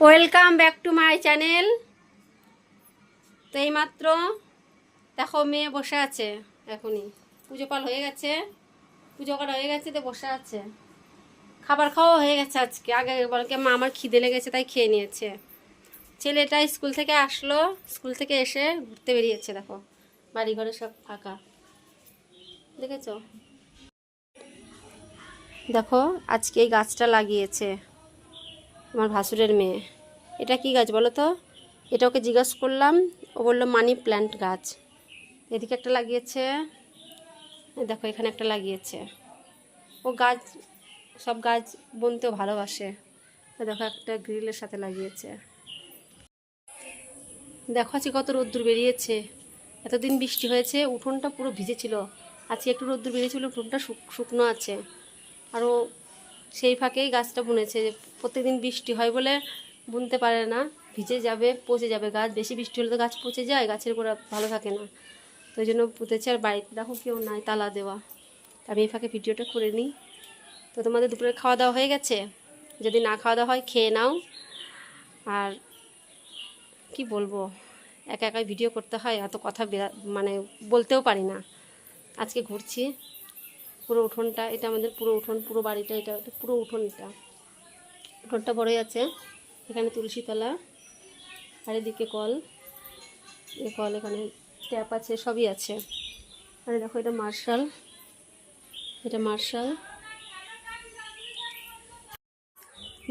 Welcome back to my channel তো এইমাত্র দেখো মেয়ে বসে আছে এখনই। পুজো পাল হয়ে গেছে। পুজো করা হয়ে গেছে, তো বসে আছে। খাবার খাওয়া হয়ে গেছে আজকে। আগে বলকে মা আমার খিদে লেগেছে, তাই খেয়ে নিয়েছে। ছেলেটা স্কুল থেকে আসলো। স্কুল থেকে এসে ঘুরতে বেরিয়েছে, দেখো। বাড়ি ঘরে সব ফাঁকা। দেখেছ? দেখো, আজকে এই গাছটা লাগিয়েছে। আমার ভাসুরের মেয়ে। এটা কি গাছ বলো তো? এটা ওকে জিজ্ঞাসা করলাম। ও বলল, মানি প্ল্যান্ট গাছ। এদিকে একটা লাগিয়েছে। দেখো, এখানে একটা লাগিয়েছে। ও গাছ, সব গাছ বুনতেও ভালোবাসে। দেখো, একটা গ্রিলের সাথে লাগিয়েছে। দেখো, আজকে কত রোদ্দুর বেরিয়েছে। এতদিন বৃষ্টি হয়েছে, উঠোনটা পুরো ভিজেছিল। আজকে একটু রোদ্দুর বেরিয়েছিল, উঠোনটা শুকনো আছে। আরও সেই ফাঁকেই গাছটা বুনেছে। প্রত্যেকদিন বৃষ্টি হয় বলে বুনতে পারে না। ভিজে যাবে, পচে যাবে গাছ। বেশি বৃষ্টি হলে তো গাছ পচে যায়, গাছের গোড়া ভালো থাকে না। তো ওই জন্য পুঁতেছে আর বাড়িতে দেখো কেউ নাই, তালা দেওয়া। আমি এই ফাঁকে ভিডিওটা করে নিই। তো তোমাদের দুপুরে খাওয়া দাওয়া হয়ে গেছে? যদি না খাওয়া দাওয়া হয়, খেয়ে নাও। আর কি বলব? একা একাই ভিডিও করতে হয়, এত কথা মানে বলতেও পারি না। আজকে ঘুরছি। পুরো উঠোনটা, এটা আমাদের পুরো উঠোন, পুরো বাড়িটা, এটা পুরো উঠোন এটা উঠোনটা বড়ই আছে, এখানে তুলসীতলা আর এদিকে কল, এ কল এখানে ট্যাপ আছে, সবই আছে। আর দেখো এটা মার্শাল এটা মার্শাল।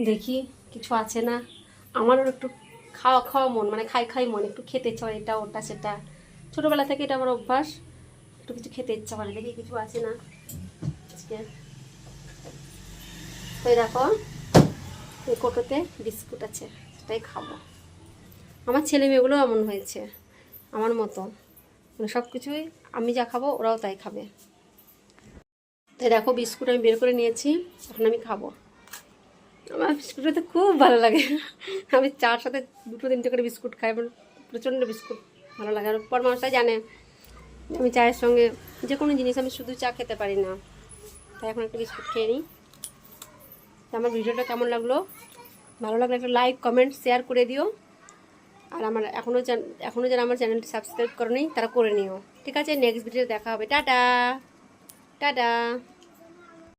দেখি, কিছু আছে না? আমারও একটু খাওয়া খাওয়া মন মানে খাই খাই মন, একটু খেতে ইচ্ছা এটা, ওটা, সেটা। ছোটোবেলা থেকে এটা আমার অভ্যাস, একটু কিছু খেতে ইচ্ছা করে, দেখি কিছু আছে না। দেখো কোটোতে বিস্কুট আছে, সেটাই খাব। আমার ছেলে মেয়েগুলো এমন হয়েছে, আমার মতো। মানে সব কিছুই আমি যা খাব ওরাও তাই খাবে। তো এই দেখো, বিস্কুট আমি বের করে নিয়েছি, এখন আমি খাব। আমার বিস্কুট খেতে খুব ভালো লাগে। আমি চার সাথে দুটো তিনটে করে বিস্কুট খাই এবং প্রচণ্ড বিস্কুট ভালো লাগে। আর পর মানুষটাই জানে, আমি চায়ের সঙ্গে যে কোনো জিনিস আমি শুধু চা খেতে পারি না। তাই এখন একটা বিস্কুট খেয়ে নিই। আমার ভিডিওটা কেমন লাগল? ভালো লাগলে একটা লাইক কমেন্ট শেয়ার করে দিও। আর আমার এখনও এখনও যারা আমার চ্যানেলটি সাবস্ক্রাইব করো তারা করে নিও। ঠিক আছে? নেক্সট ভিডিও দেখা হবে। টাটা! টাটা!